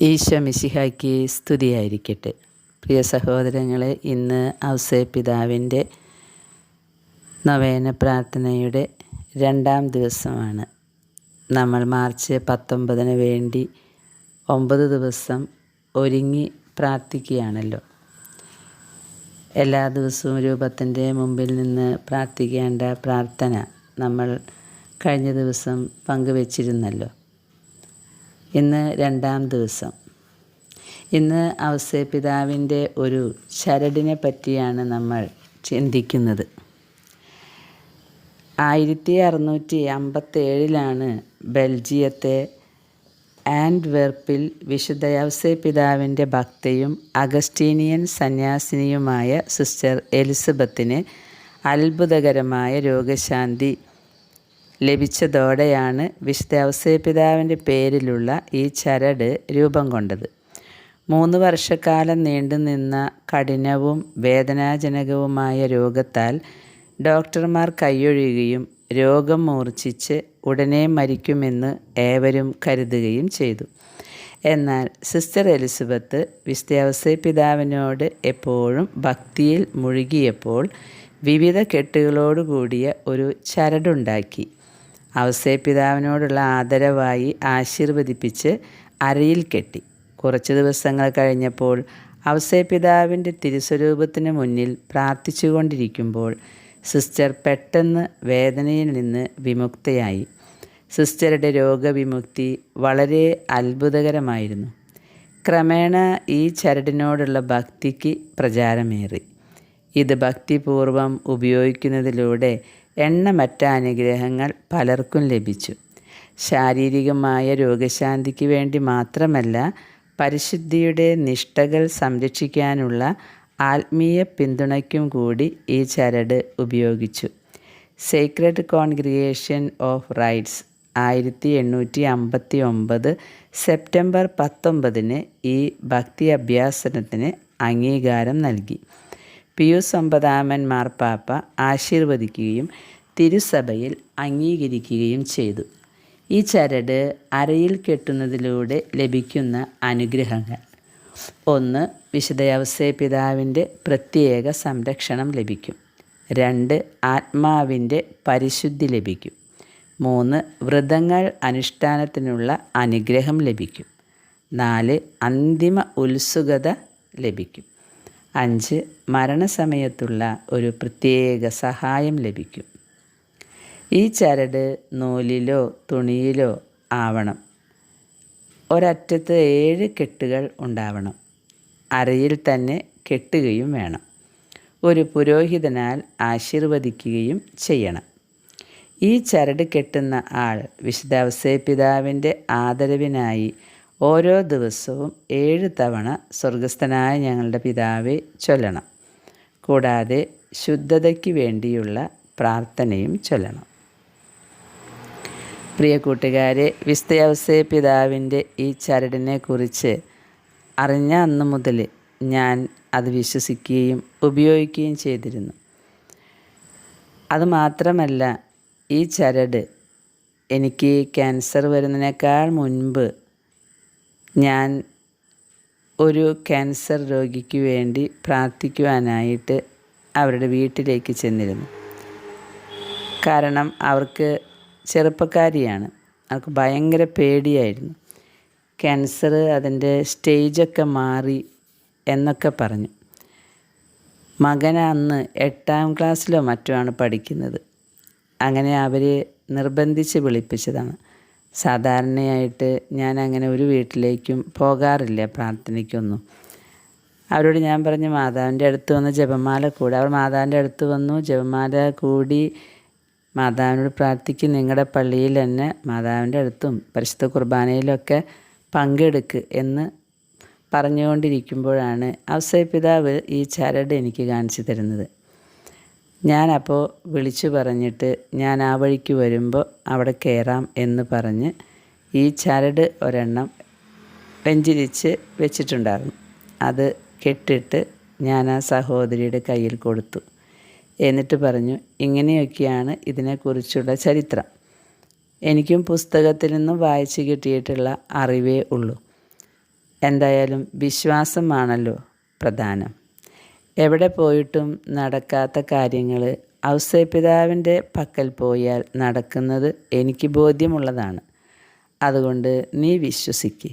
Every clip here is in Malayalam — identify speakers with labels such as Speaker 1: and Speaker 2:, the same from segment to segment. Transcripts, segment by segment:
Speaker 1: ഈശോ മിശിഹായ്ക്ക് സ്തുതിയായിരിക്കട്ടെ. പ്രിയ സഹോദരങ്ങളെ ഇന്ന് ഔസേ പിതാവിന്റെ നവേന പ്രാർത്ഥനയുടെ രണ്ടാം ദിവസമാണ്. നമ്മൾ മാർച്ച് പത്തൊമ്പതിന് വേണ്ടി ഒമ്പത് ദിവസം ഒരുങ്ങി പ്രാർത്ഥിക്കുകയാണല്ലോ. എല്ലാ ദിവസവും രൂപത്തിന്റെ മുമ്പിൽ നിന്ന് പ്രാർത്ഥിക്കേണ്ട പ്രാർത്ഥന നമ്മൾ കഴിഞ്ഞ ദിവസം പങ്കുവച്ചിരുന്നല്ലോ. ഇന്ന് രണ്ടാം ദിവസം. ഇന്ന് അവസ്യ പിതാവിന്റെ ഒരു ചരടിനെ പറ്റിയാണ് നമ്മൾ ചിന്തിക്കുന്നത്. ആയിരത്തി അറുന്നൂറ്റി അമ്പത്തേഴിലാണ് ബെൽജിയത്തെ ആൻഡ്വെർപ്പിൽ വിശുദ്ധ ഔസേ പിതാവിന്റെ ഭക്തയും അഗസ്റ്റീനിയൻ സന്യാസിനിയുമായ സിസ്റ്റർ എലിസബത്തിന് അത്ഭുതകരമായ രോഗശാന്തി ലഭിച്ചതോടെയാണ് വിശുദ്ധ ഔസേപിതാവിന്റെ പേരിലുള്ള ഈ ചരട് രൂപം കൊണ്ടത്. മൂന്ന് വർഷക്കാലം നീണ്ടുനിന്ന കഠിനവും വേദനാജനകവുമായ രോഗത്താൽ ഡോക്ടർമാർ കൈയൊഴിയുകയും രോഗം മൂർച്ഛിച്ച് ഉടനെ മരിക്കുമെന്ന് ഏവരും കരുതുകയും ചെയ്തു. എന്നാൽ സിസ്റ്റർ എലിസബത്ത് വിശുദ്ധ പിതാവിനോട് എപ്പോഴും ഭക്തിയിൽ മുഴുകിയപ്പോൾ വിവിധ കെട്ടുകളോടുകൂടിയ ഒരു ചരടുണ്ടാക്കി. പിതാവിനോടുള്ള ആദരവായി ആശീർവദിപ്പിച്ച് അരയിൽ കെട്ടി. കുറച്ച് ദിവസങ്ങൾ കഴിഞ്ഞപ്പോൾ പിതാവിന്റെ തിരുസ്വരൂപത്തിന് മുന്നിൽ പ്രാർത്ഥിച്ചുകൊണ്ടിരിക്കുമ്പോൾ സിസ്റ്റർ പെട്ടെന്ന് വേദനയിൽ നിന്ന് വിമുക്തയായി. സിസ്റ്ററുടെ രോഗവിമുക്തി വളരെ അത്ഭുതകരമായിരുന്നു. ക്രമേണ ഈ ചരടിനോടുള്ള ഭക്തിക്ക് പ്രചാരമേറി. ഇത് ഭക്തിപൂർവം ഉപയോഗിക്കുന്നതിലൂടെ എണ്ണമറ്റ അനുഗ്രഹങ്ങൾ പലർക്കും ലഭിച്ചു. ശാരീരികമായ രോഗശാന്തിക്ക് വേണ്ടി മാത്രമല്ല പരിശുദ്ധിയുടെ നിഷ്ഠകൾ സംരക്ഷിക്കാനുള്ള ആത്മീയ പിന്തുണയ്ക്കും കൂടി ഈ ചരട് ഉപയോഗിച്ചു. സീക്രട്ട് കോൺഗ്രിഗേഷൻ ഓഫ് റൈറ്റ്സ് ആയിരത്തി എണ്ണൂറ്റി അമ്പത്തി ഒമ്പത് സെപ്റ്റംബർ പത്തൊമ്പതിന് ഈ ഭക്തി അഭ്യാസനത്തിന് അംഗീകാരം നൽകി. പിയൂസ് ഒമ്പതാമൻ മാർപ്പാപ്പ ആശീർവദിക്കുകയും തിരുസഭയിൽ അംഗീകരിക്കുകയും ചെയ്തു. ഈ ചരട് അരയിൽ കെട്ടുന്നതിലൂടെ ലഭിക്കുന്ന അനുഗ്രഹങ്ങൾ. ഒന്ന് വിശുദ്ധ പിതാവിന്റെ പ്രത്യേക സംരക്ഷണം ലഭിക്കും. രണ്ട് ആത്മാവിന്റെ പരിശുദ്ധി ലഭിക്കും. മൂന്ന് വ്രതങ്ങൾ അനുഷ്ഠാനത്തിനുള്ള അനുഗ്രഹം ലഭിക്കും. നാല് അന്തിമ ഉത്സുകത ലഭിക്കും. അഞ്ച് മരണസമയത്തുള്ള ഒരു പ്രത്യേക സഹായം ലഭിക്കും. ഈ ചരട് നൂലിലോ തുണിയിലോ ആവണം. ഒരറ്റത്ത് ഏഴ് കെട്ടുകൾ ഉണ്ടാവണം. അരയിൽ തന്നെ കെട്ടുകയും വേണം. ഒരു പുരോഹിതനാൽ ആശീർവദിക്കുകയും ചെയ്യണം. ഈ ചരട് കെട്ടുന്ന ആൾ വിശുദ്ധാവസേ പിതാവിന്റെ ആദരവിനായി ഓരോ ദിവസവും ഏഴ് തവണ സ്വർഗസ്ഥനായ ഞങ്ങളുടെ പിതാവെ ചൊല്ലണം. കൂടാതെ ശുദ്ധതയ്ക്ക് വേണ്ടിയുള്ള പ്രാർത്ഥനയും ചൊല്ലണം. പ്രിയ കൂട്ടുകാരെ വിസ്തയവസയ പിതാവിന്റെ ഈ ചരടിനെ കുറിച്ച് അറിഞ്ഞ അന്ന് മുതൽ ഞാൻ അത് വിശ്വസിക്കുകയും ഉപയോഗിക്കുകയും ചെയ്തിരുന്നു. അതുമാത്രമല്ല ഈ ചരട് എനിക്ക് ക്യാൻസർ വരുന്നതിനേക്കാൾ മുൻപ് ഞാൻ ഒരു ക്യാൻസർ രോഗിക്ക് വേണ്ടി പ്രാർത്ഥിക്കുവാനായിട്ട് അവരുടെ വീട്ടിലേക്ക് ചെന്നിരുന്നു. കാരണം അവർക്ക് ചെറുപ്പക്കാരിയാണ്. അവർക്ക് ഭയങ്കര പേടിയായിരുന്നു. ക്യാൻസർ അതിന്റെ സ്റ്റേജൊക്കെ മാറി എന്നൊക്കെ പറഞ്ഞു. മകൻ അന്ന് എട്ടാം ക്ലാസ്സിലോ മറ്റോ ആണ് പഠിക്കുന്നത്. അങ്ങനെ അവരെ നിർബന്ധിച്ച് വിളിപ്പിച്ചതാണ്. സാധാരണയായിട്ട് ഞാൻ അങ്ങനെ ഒരു വീട്ടിലേക്കും പോകാറില്ല പ്രാർത്ഥനയ്ക്കൊന്നും. അവരോട് ഞാൻ പറഞ്ഞു മാതാവിന്റെ അടുത്ത് വന്ന് ജപമാല കൂടി. അവർ മാതാവിന്റെ അടുത്ത് വന്നു ജപമാല കൂടി മാതാവിനോട് പ്രാർത്ഥിക്കും. നിങ്ങളുടെ പള്ളിയിൽ തന്നെ മാതാവിന്റെ അടുത്തും പരിശുദ്ധ കുർബാനയിലൊക്കെ പങ്കെടുക്ക് എന്ന് പറഞ്ഞുകൊണ്ടിരിക്കുമ്പോഴാണ് അവസര പിതാവ് ഈ ചരട് എനിക്ക് കാണിച്ചു തരുന്നത്. ഞാനപ്പോൾ വിളിച്ചു പറഞ്ഞിട്ട് ഞാൻ ആ വഴിക്ക് വരുമ്പോൾ അവിടെ കയറാം എന്ന് പറഞ്ഞ് ഈ ചരട് ഒരെണ്ണം വെഞ്ചിരിച്ച് വെച്ചിട്ടുണ്ടായിരുന്നു. അത് കെട്ടിട്ട് ഞാൻ ആ സഹോദരിയുടെ കയ്യിൽ കൊടുത്തു. എന്നിട്ട് പറഞ്ഞു ഇങ്ങനെയൊക്കെയാണ് ഇതിനെക്കുറിച്ചുള്ള ചരിത്രം. എനിക്കും പുസ്തകത്തിൽ നിന്നും വായിച്ചു കിട്ടിയിട്ടുള്ള അറിവേ ഉള്ളൂ. എന്തായാലും വിശ്വാസമാണല്ലോ പ്രധാനം. എവിടെ പോയിട്ടും നടക്കാത്ത കാര്യങ്ങൾ ഔസേപിതാവിന്റെ പക്കൽ പോയാൽ നടക്കുന്നത് എനിക്ക് ബോധ്യമുള്ളതാണ്. അതുകൊണ്ട് നീ വിശ്വസിക്ക്.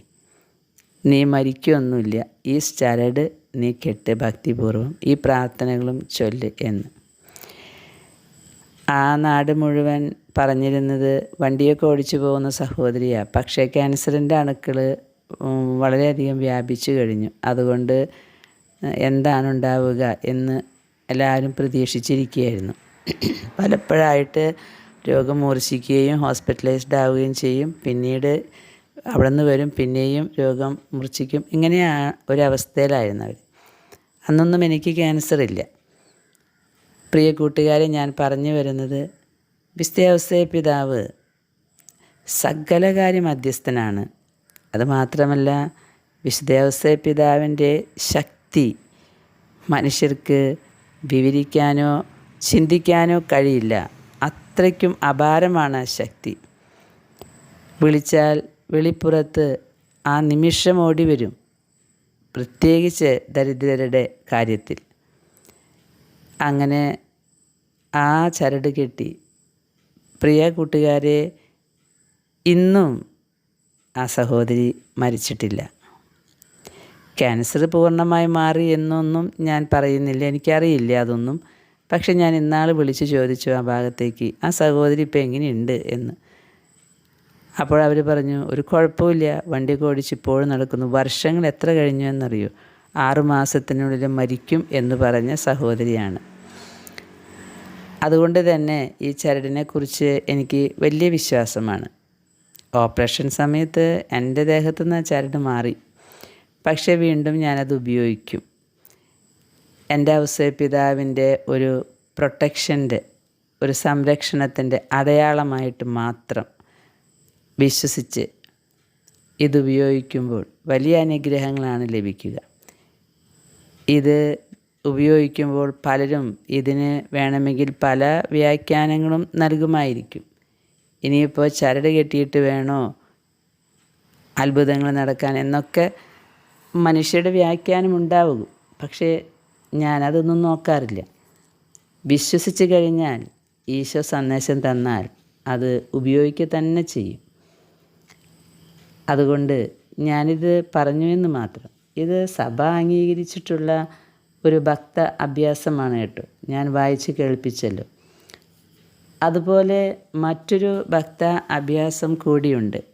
Speaker 1: നീ മരിക്കൊന്നുമില്ല. ഈ ചരട് നീ കെട്ട് ഭക്തിപൂർവം ഈ പ്രാർത്ഥനകളും ചൊല്ല് എന്ന്. ആ നാട് മുഴുവൻ പറഞ്ഞിരുന്നത് വണ്ടിയൊക്കെ ഓടിച്ചു പോകുന്ന സഹോദരിയാണ് പക്ഷേ ക്യാൻസറിന്റെ അണുക്കൾ വളരെയധികം വ്യാപിച്ചു കഴിഞ്ഞു. അതുകൊണ്ട് എന്താണ് ഉണ്ടാവുക എന്ന് എല്ലാവരും പ്രതീക്ഷിച്ചിരിക്കുകയായിരുന്നു. പലപ്പോഴായിട്ട് രോഗം മൂർച്ഛിക്കുകയും ഹോസ്പിറ്റലൈസ്ഡ് ആവുകയും ചെയ്യും. പിന്നീട് അവിടെ നിന്ന് വരും പിന്നെയും രോഗം മൂർച്ഛിക്കും. ഇങ്ങനെയാണ് ഒരവസ്ഥയിലായിരുന്നു അവർ. അന്നൊന്നും എനിക്ക് ക്യാൻസർ ഇല്ല. പ്രിയ കൂട്ടുകാരെ ഞാൻ പറഞ്ഞു വരുന്നത് വിസ്തയാവസ്ഥയ പിതാവ് സകലകാര്യ മധ്യസ്ഥനാണ് അതുമാത്രമല്ല വിശുദ്ധാവസ്ഥ പിതാവിന്റെ ശക്തി മനുഷ്യർക്ക് വിവരിക്കാനോ ചിന്തിക്കാനോ കഴിയില്ല. അത്രയ്ക്കും അപാരമാണ് ആ ശക്തി. വിളിച്ചാൽ വെളിപ്പുറത്ത് ആ നിമിഷം ഓടി വരും. പ്രത്യേകിച്ച് ദരിദ്രരുടെ കാര്യത്തിൽ. അങ്ങനെ ആ ചരട് കെട്ടി പ്രിയ കൂട്ടുകാരെ ഇന്നും ആ സഹോദരി മരിച്ചിട്ടില്ല. ക്യാൻസർ പൂർണമായി മാറി എന്നൊന്നും ഞാൻ പറയുന്നില്ല. എനിക്കറിയില്ല അതൊന്നും. പക്ഷെ ഞാൻ ഇന്നാൾ വിളിച്ച് ചോദിച്ചു ആ ഭാഗത്തേക്ക് ആ സഹോദരി ഇപ്പം എങ്ങനെയുണ്ട്? എന്ന്. അപ്പോൾ അവർ പറഞ്ഞു ഒരു കുഴപ്പമില്ല. വണ്ടിയൊക്കെ ഓടിച്ച് ഇപ്പോഴും നടക്കുന്നു. വർഷങ്ങൾ എത്ര കഴിഞ്ഞു എന്നറിയോ? ആറു മാസത്തിനുള്ളിൽ മരിക്കും എന്ന് പറഞ്ഞ സഹോദരിയാണ്. അതുകൊണ്ട് തന്നെ ഈ ചരടിനെക്കുറിച്ച് എനിക്ക് വലിയ വിശ്വാസമാണ്. ഓപ്പറേഷൻ സമയത്ത് എന്റെ ദേഹത്തു നിന്ന് ചരട് മാറി. പക്ഷേ വീണ്ടും ഞാനത് ഉപയോഗിക്കും. എന്റെ പിതാവിന്റെ ഒരു പ്രൊട്ടക്ഷന്റെ ഒരു സംരക്ഷണത്തിന്റെ അടയാളമായിട്ട് മാത്രം വിശ്വസിച്ച് ഇതുപയോഗിക്കുമ്പോൾ വലിയ അനുഗ്രഹങ്ങളാണ് ലഭിക്കുക. ഇത് ഉപയോഗിക്കുമ്പോൾ പലരും ഇതിന് വേണമെങ്കിൽ പല വ്യാഖ്യാനങ്ങളും നൽകുമായിരിക്കും. ഇനിയിപ്പോൾ ചരട് കെട്ടിയിട്ട് വേണോ അത്ഭുതങ്ങൾ നടക്കാൻ എന്നൊക്കെ മനുഷ്യരുടെ വ്യാഖ്യാനം ഉണ്ടാവും. പക്ഷേ ഞാനതൊന്നും നോക്കാറില്ല. വിശ്വസിച്ച് കഴിഞ്ഞാൽ ഈശോ സന്ദേശം തന്നാൽ അത് ഉപയോഗിക്കുക തന്നെ ചെയ്യും. അതുകൊണ്ട് ഞാനിത് പറഞ്ഞു എന്ന് മാത്രം. ഇത് സഭ അംഗീകരിച്ചിട്ടുള്ള ഒരു ഭക്ത അഭ്യാസമാണ് കേട്ടോ. ഞാൻ വായിച്ച് കേൾപ്പിച്ചല്ലോ. അതുപോലെ മറ്റൊരു ഭക്ത അഭ്യാസം കൂടിയുണ്ട്.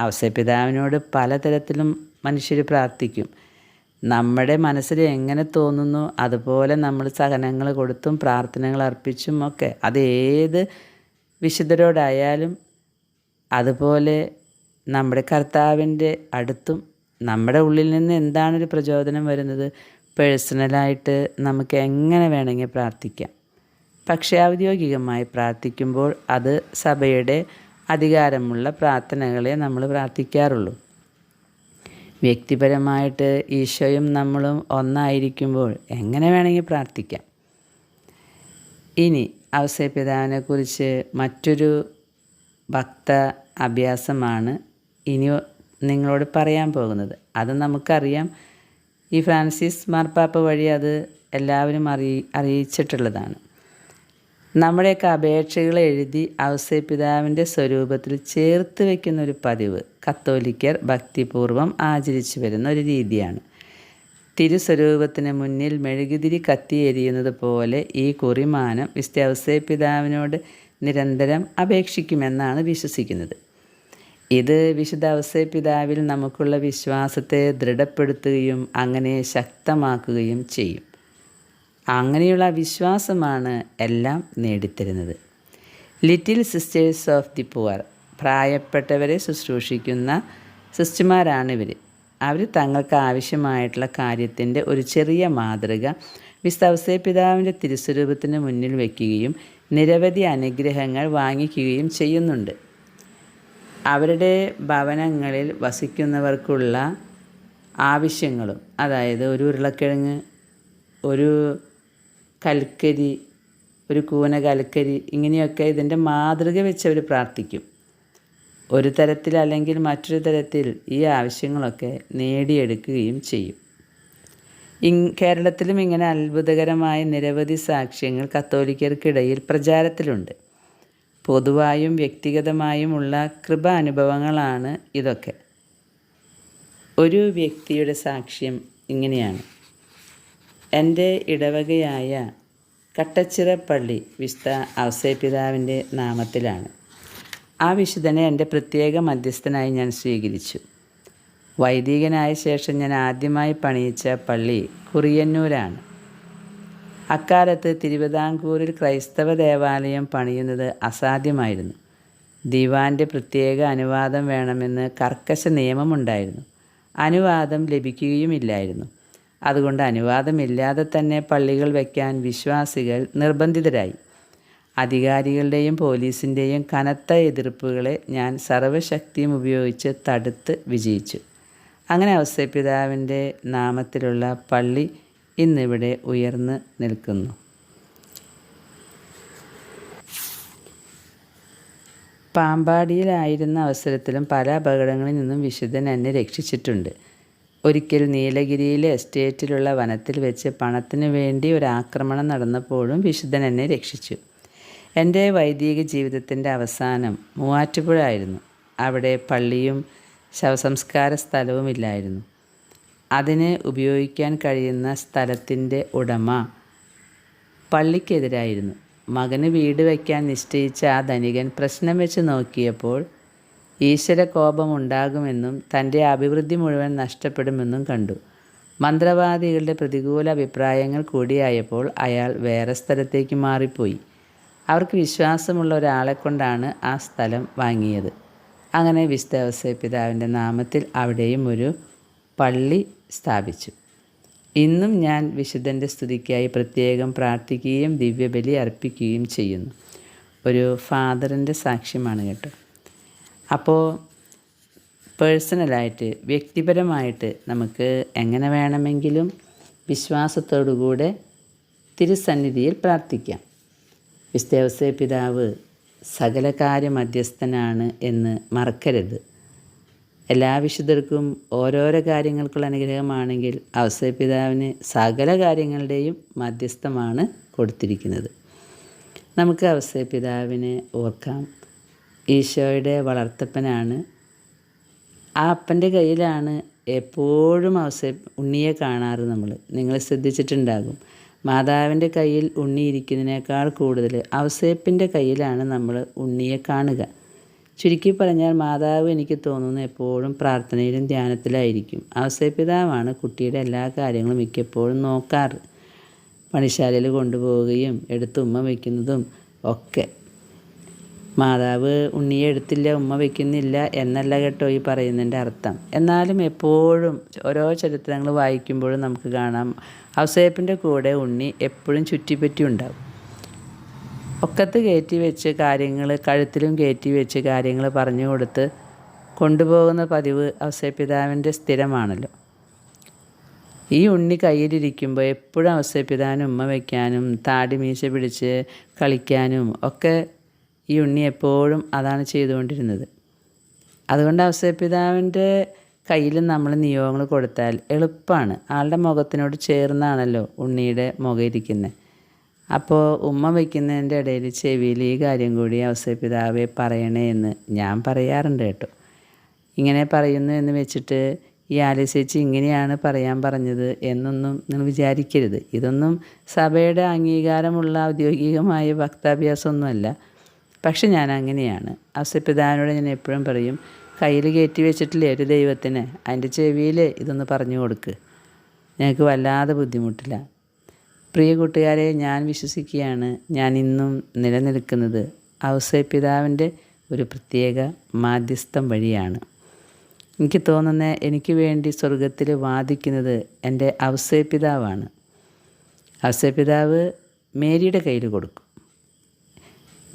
Speaker 1: അവസരപിതാവിനോട് പലതരത്തിലും മനുഷ്യർ പ്രാർത്ഥിക്കും. നമ്മുടെ മനസ്സിൽ എങ്ങനെ തോന്നുന്നു അതുപോലെ നമ്മൾ സഹനങ്ങൾ കൊടുത്തും പ്രാർത്ഥനകൾ അർപ്പിച്ചും ഒക്കെ. അത് ഏത് വിശുദ്ധരോടായാലും അതുപോലെ നമ്മുടെ കർത്താവിന്റെ അടുത്തും നമ്മുടെ ഉള്ളിൽ നിന്ന് എന്താണൊരു പ്രചോദനം വരുന്നത് പേഴ്സണലായിട്ട് നമുക്ക് എങ്ങനെ വേണമെങ്കിൽ പ്രാർത്ഥിക്കാം. പക്ഷേ ഔദ്യോഗികമായി പ്രാർത്ഥിക്കുമ്പോൾ അത് സഭയുടെ അധികാരമുള്ള പ്രാർത്ഥനകളെ നമ്മൾ പ്രാർത്ഥിക്കാറുള്ളൂ. വ്യക്തിപരമായിട്ട് ഈശോയും നമ്മളും ഒന്നായിരിക്കുമ്പോൾ എങ്ങനെ വേണമെങ്കിൽ പ്രാർത്ഥിക്കാം. ഇനി അവസരപിതാവിനെക്കുറിച്ച് മറ്റൊരു ഭക്ത അഭ്യാസമാണ് ഇനി നിങ്ങളോട് പറയാൻ പോകുന്നത്. അത് നമുക്കറിയാം. ഈ ഫ്രാൻസിസ് മാർപ്പാപ്പ വഴി അത് എല്ലാവരും അറിയി അറിയിച്ചിട്ടുള്ളതാണ്. നമ്മുടെയൊക്കെ അപേക്ഷകൾ എഴുതി ഔസേപിതാവിന്റെ സ്വരൂപത്തിൽ ചേർത്ത് വയ്ക്കുന്ന ഒരു പതിവ്. കത്തോലിക്കർ ഭക്തിപൂർവം ആചരിച്ചു വരുന്ന ഒരു രീതിയാണ്. തിരുസ്വരൂപത്തിന് മുന്നിൽ മെഴുകുതിരി കത്തിയെരിയുന്നത് പോലെ ഈ കുറിമാനം വിസ്ത ഔസേപിതാവിനോട് നിരന്തരം അപേക്ഷിക്കുമെന്നാണ് വിശ്വസിക്കുന്നത്. ഇത് വിശുദ്ധ ഔസേപിതാവിൽ നമുക്കുള്ള വിശ്വാസത്തെ ദൃഢപ്പെടുത്തുകയും അങ്ങനെ ശക്തമാക്കുകയും ചെയ്യും. അങ്ങനെയുള്ള വിശ്വാസമാണ് എല്ലാം നേടിത്തരുന്നത്. Little sisters of the poor പ്രായപ്പെട്ടവരെ ശുശ്രൂഷിക്കുന്ന സിസ്റ്റർമാരാണ് ഇവർ അവർ തങ്ങൾക്ക് ആവശ്യമായിട്ടുള്ള കാര്യത്തിന്റെ ഒരു ചെറിയ മാതൃക വിസ്തവസേ പിതാവിന്റെ തിരുസ്വരൂപത്തിന് മുന്നിൽ വയ്ക്കുകയും നിരവധി അനുഗ്രഹങ്ങൾ വാങ്ങിക്കുകയും ചെയ്യുന്നുണ്ട്. അവരുടെ ഭവനങ്ങളിൽ വസിക്കുന്നവർക്കുള്ള ആവശ്യങ്ങളും അതായത് ഒരു ഉരുളക്കിഴങ്ങ് ഒരു കൽക്കരി ഒരു കൂന കൽക്കരി ഇങ്ങനെയൊക്കെ ഇതിന്റെ മാതൃക വെച്ച് അവർ പ്രാർത്ഥിക്കും. ഒരു തരത്തിൽ അല്ലെങ്കിൽ മറ്റൊരു തരത്തിൽ ഈ ആവശ്യങ്ങളൊക്കെ നേടിയെടുക്കുകയും ചെയ്യും. കേരളത്തിലും ഇങ്ങനെ അത്ഭുതകരമായ നിരവധി സാക്ഷ്യങ്ങൾ കത്തോലിക്കർക്കിടയിൽ പ്രചാരത്തിലുണ്ട്. പൊതുവായും വ്യക്തിഗതമായുമുള്ള കൃപ അനുഭവങ്ങളാണ് ഇതൊക്കെ. ഒരു വ്യക്തിയുടെ സാക്ഷ്യം ഇങ്ങനെയാണ്. എന്റെ ഇടവകയായ കട്ടച്ചിറപ്പള്ളി വിശുദ്ധ അവസരപിതാവിന്റെ നാമത്തിലാണ്. ആ വിശുദ്ധനെ എന്റെ പ്രത്യേക മധ്യസ്ഥനായി ഞാൻ സ്വീകരിച്ചു. വൈദികനായ ശേഷം ഞാൻ ആദ്യമായി പണിയിച്ച പള്ളി കുറിയന്നൂരാണ്. അക്കാലത്ത് തിരുവിതാംകൂറിൽ ക്രൈസ്തവ ദേവാലയം പണിയുന്നത് അസാധ്യമായിരുന്നു. ദിവാന്റെ പ്രത്യേക അനുവാദം വേണമെന്ന് കർക്കശ നിയമമുണ്ടായിരുന്നു. അനുവാദം ലഭിക്കുകയുമില്ലായിരുന്നു. അതുകൊണ്ട് അനുവാദമില്ലാതെ തന്നെ പള്ളികൾ വയ്ക്കാൻ വിശ്വാസികൾ നിർബന്ധിതരായി. അധികാരികളുടെയും പോലീസിന്റെയും കനത്ത എതിർപ്പുകളെ ഞാൻ സർവശക്തിയും ഉപയോഗിച്ച് തടുത്ത് വിജയിച്ചു. അങ്ങനെ അവസ്ഥപിതാവിന്റെ നാമത്തിലുള്ള പള്ളി ഇന്നിവിടെ ഉയർന്ന് നിൽക്കുന്നു. പാമ്പാടിയിലായിരുന്ന അവസരത്തിലും പല അപകടങ്ങളിൽ നിന്നും വിശുദ്ധൻ എന്നെ രക്ഷിച്ചിട്ടുണ്ട്. ഒരിക്കൽ നീലഗിരിയിലെ എസ്റ്റേറ്റിലുള്ള വനത്തിൽ വെച്ച് പണത്തിന് വേണ്ടി ഒരു ആക്രമണം നടന്നപ്പോഴും വിശുദ്ധൻ എന്നെ രക്ഷിച്ചു. എന്റെ വൈദിക ജീവിതത്തിന്റെ അവസാനം മൂവാറ്റുപുഴ ആയിരുന്നു. അവിടെ പള്ളിയും ശവസംസ്കാര സ്ഥലവും ഇല്ലായിരുന്നു. അതിന് ഉപയോഗിക്കാൻ കഴിയുന്ന സ്ഥലത്തിന്റെ ഉടമ പള്ളിക്കെതിരായിരുന്നു. മകന് വീട് വയ്ക്കാൻ നിശ്ചയിച്ച ആ ധനികൻ പ്രശ്നം വെച്ച് നോക്കിയപ്പോൾ ഈശ്വര കോപമുണ്ടാകുമെന്നും തന്റെ അഭിവൃദ്ധി മുഴുവൻ നഷ്ടപ്പെടുമെന്നും കണ്ടു. മന്ത്രവാദികളുടെ പ്രതികൂല അഭിപ്രായങ്ങൾ കൂടിയായപ്പോൾ അയാൾ വേറെ സ്ഥലത്തേക്ക് മാറിപ്പോയി. അവർക്ക് വിശ്വാസമുള്ള ഒരാളെ കൊണ്ടാണ് ആ സ്ഥലം വാങ്ങിയത്. അങ്ങനെ വിശ്വസേ പിതാവിന്റെ നാമത്തിൽ അവിടെയും ഒരു പള്ളി സ്ഥാപിച്ചു. ഇന്നും ഞാൻ വിശുദ്ധന്റെ സ്തുതിക്കായി പ്രത്യേകം പ്രാർത്ഥിക്കുകയും ദിവ്യബലി അർപ്പിക്കുകയും ചെയ്യുന്നു. ഒരു ഫാദറിന്റെ സാക്ഷ്യമാണ് കേട്ടോ. അപ്പോൾ പേഴ്സണലായിട്ട് വ്യക്തിപരമായിട്ട് നമുക്ക് എങ്ങനെ വേണമെങ്കിലും വിശ്വാസത്തോടുകൂടെ തിരുസന്നിധിയിൽ പ്രാർത്ഥിക്കാം. വിസ്തേവസ പിതാവ് സകല മധ്യസ്ഥനാണ് എന്ന് മറക്കരുത്. എല്ലാ വിശുദ്ധർക്കും ഓരോരോ കാര്യങ്ങൾക്കുള്ള അനുഗ്രഹമാണെങ്കിൽ അവസര പിതാവിന് സകല കാര്യങ്ങളുടെയും മധ്യസ്ഥമാണ് കൊടുത്തിരിക്കുന്നത്. നമുക്ക് അവസര പിതാവിനെ ഓർക്കാം. ഈശോയുടെ വളർത്തപ്പനാണ്. ആ അപ്പന്റെ കയ്യിലാണ് എപ്പോഴും അവസര ഉണ്ണിയെ കാണാറ് നമ്മൾ നിങ്ങൾ ശ്രദ്ധിച്ചിട്ടുണ്ടാകും. മാതാവിന്റെ കയ്യിൽ ഉണ്ണി ഇരിക്കുന്നതിനേക്കാൾ കൂടുതൽ അവസേപ്പിന്റെ കയ്യിലാണ് നമ്മൾ ഉണ്ണിയെ കാണുക. ചുരുക്കി പറഞ്ഞാൽ മാതാവ് എനിക്ക് തോന്നുന്നു എപ്പോഴും പ്രാർത്ഥനയിലും ധ്യാനത്തിലായിരിക്കും. അവസേപ്പിതാവാണ് കുട്ടിയുടെ എല്ലാ കാര്യങ്ങളും മിക്കപ്പോഴും നോക്കാറ്. പണിശാലയിൽ കൊണ്ടുപോവുകയും എടുത്ത് ഉമ്മ വയ്ക്കുന്നതും ഒക്കെ. മാതാവ് ഉണ്ണിയെ എടുത്തില്ല ഉമ്മ വയ്ക്കുന്നില്ല എന്നല്ല കേട്ടോ ഈ പറയുന്നതിന്റെ അർത്ഥം. എന്നാലും എപ്പോഴും ഓരോ ചരിത്രങ്ങൾ വായിക്കുമ്പോഴും നമുക്ക് കാണാം ഔസേപ്പിന്റെ കൂടെ ഉണ്ണി എപ്പോഴും ചുറ്റിപ്പറ്റി ഉണ്ടാവും. ഒക്കത്ത് കയറ്റി വെച്ച് കാര്യങ്ങൾ കഴുത്തിലും കയറ്റി വെച്ച് കാര്യങ്ങൾ പറഞ്ഞു കൊടുത്ത് കൊണ്ടുപോകുന്ന പതിവ് ഔസേപ്പിതാവിന്റെ സ്ഥിരമാണല്ലോ. ഈ ഉണ്ണി കയ്യിലിരിക്കുമ്പോൾ എപ്പോഴും ഔസേപ്പിതാവിന് ഉമ്മ വയ്ക്കാനും താടി മീശ പിടിച്ച് കളിക്കാനും ഒക്കെ ഈ ഉണ്ണി എപ്പോഴും അതാണ് ചെയ്തുകൊണ്ടിരുന്നത്. അതുകൊണ്ട് അവസരപിതാവിന്റെ കയ്യിൽ നമ്മൾ നിയോഗങ്ങൾ കൊടുത്താൽ എളുപ്പമാണ്. ആളുടെ മുഖത്തിനോട് ചേർന്നാണല്ലോ ഉണ്ണിയുടെ മുഖം ഇരിക്കുന്നത്. അപ്പോൾ ഉമ്മ വയ്ക്കുന്നതിന്റെ ഇടയിൽ ചെവിയിൽ ഈ കാര്യം കൂടി അവസരപിതാവെ പറയണേ എന്ന് ഞാൻ പറയാറുണ്ട് കേട്ടോ. ഇങ്ങനെ പറയുന്നു എന്ന് വെച്ചിട്ട് ഈ ആലിസേച്ചി ഇങ്ങനെയാണ് പറയാൻ പറഞ്ഞത് എന്നൊന്നും നിങ്ങൾ വിചാരിക്കരുത്. ഇതൊന്നും സഭയുടെ അംഗീകാരമുള്ള ഔദ്യോഗികമായ വക്താഭ്യാസമൊന്നുമല്ല. പക്ഷെ ഞാൻ അങ്ങനെയാണ്. അവസരപിതാവിനോട് ഞാൻ എപ്പോഴും പറയും കയ്യിൽ കയറ്റി വെച്ചിട്ടില്ലേ ഒരു ദൈവത്തിന്? അതിന്റെ ചെവിയിൽ ഇതൊന്ന് പറഞ്ഞു കൊടുക്ക്. ഞങ്ങൾക്ക് വല്ലാതെ ബുദ്ധിമുട്ടില്ല. പ്രിയ കൂട്ടുകാരെ ഞാൻ വിശ്വസിക്കുകയാണ്. ഞാൻ ഇന്നും നിലനിൽക്കുന്നത് ഔസേപിതാവിന്റെ ഒരു പ്രത്യേക മാധ്യസ്ഥം വഴിയാണ്. എനിക്ക് തോന്നുന്ന എനിക്ക് വേണ്ടി സ്വർഗത്തിൽ വാദിക്കുന്നത് എന്റെ ഔസേപിതാവാണ് ഔസേപിതാവ് മേരിയുടെ കയ്യിൽ കൊടുക്കും.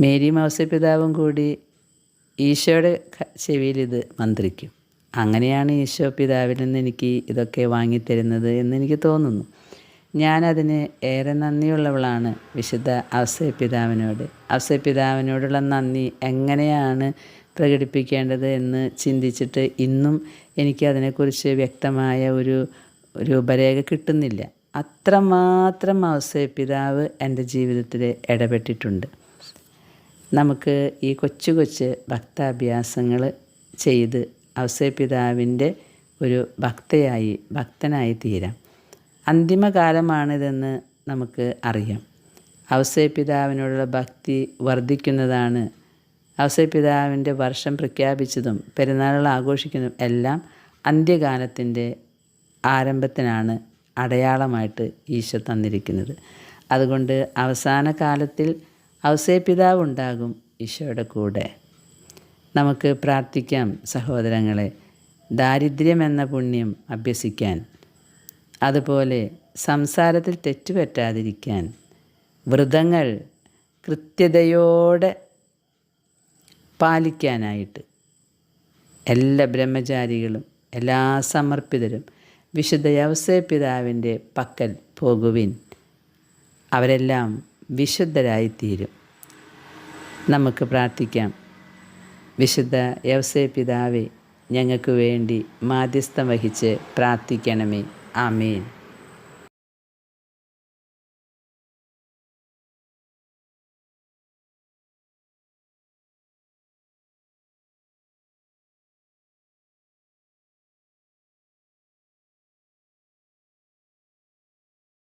Speaker 1: മേരിയും ഔസേപിതാവും കൂടി ഈശോയുടെ ചെവിയിൽ ഇത് മന്ത്രിക്കും. അങ്ങനെയാണ് ഈശോ പിതാവിൽ നിന്ന് എനിക്ക് ഇതൊക്കെ വാങ്ങിത്തരുന്നത് എന്ന് എനിക്ക് തോന്നുന്നു. ഞാനതിന് ഏറെ നന്ദിയുള്ളവളാണ് വിശുദ്ധ അവസയ പിതാവിനോട് അവസയ പിതാവിനോടുള്ള നന്ദി എങ്ങനെയാണ് പ്രകടിപ്പിക്കേണ്ടത് എന്ന് ചിന്തിച്ചിട്ട് ഇന്നും എനിക്ക് അതിനെക്കുറിച്ച് വ്യക്തമായ ഒരു രൂപരേഖ കിട്ടുന്നില്ല. അത്രമാത്രം അവസയ പിതാവ് എന്റെ ജീവിതത്തിൽ ഇടപെട്ടിട്ടുണ്ട്. നമുക്ക് ഈ കൊച്ചു കൊച്ചു ഭക്താഭ്യാസങ്ങൾ ചെയ്ത് അവസരപിതാവിന്റെ പിതാവിന്റെ ഒരു ഭക്തയായി ഭക്തനായി തീരാം. അന്തിമകാലമാണിതെന്ന് നമുക്ക് അറിയാം. അവസരപിതാവിനോടുള്ള ഭക്തി വർദ്ധിക്കുന്നതാണ്. അവസരപിതാവിന്റെ പിതാവിന്റെ വർഷം പ്രഖ്യാപിച്ചതും പെരുന്നാളുകൾ ആഘോഷിക്കുന്നതും എല്ലാം അന്ത്യകാലത്തിന്റെ ആരംഭത്തിനാണ് അടയാളമായിട്ട് ഈശോ തന്നിരിക്കുന്നത്. അതുകൊണ്ട് അവസാന കാലത്തിൽ ഔസേ പിതാവുണ്ടാകും ഈശോയുടെ കൂടെ. നമുക്ക് പ്രാർത്ഥിക്കാം സഹോദരങ്ങളെ ദാരിദ്ര്യം എന്ന പുണ്യം അഭ്യസിക്കാൻ അതുപോലെ സംസാരത്തിൽ തെറ്റുപറ്റാതിരിക്കാൻ വ്രതങ്ങൾ കൃത്യതയോടെ പാലിക്കാനായിട്ട് എല്ലാ ബ്രഹ്മചാരികളും എല്ലാ സമർപ്പിതരും വിശുദ്ധ യവസേ പിതാവിന്റെ പക്കൽ പോകുവിൻ. അവരെല്ലാം വിശുദ്ധരായിത്തീരും. നമുക്ക് പ്രാർത്ഥിക്കാം. വിശുദ്ധ യവസേ പിതാവെ ഞങ്ങൾക്ക് വേണ്ടി മാധ്യസ്ഥം വഹിച്ച് പ്രാർത്ഥിക്കണമേ. ആമേൻ.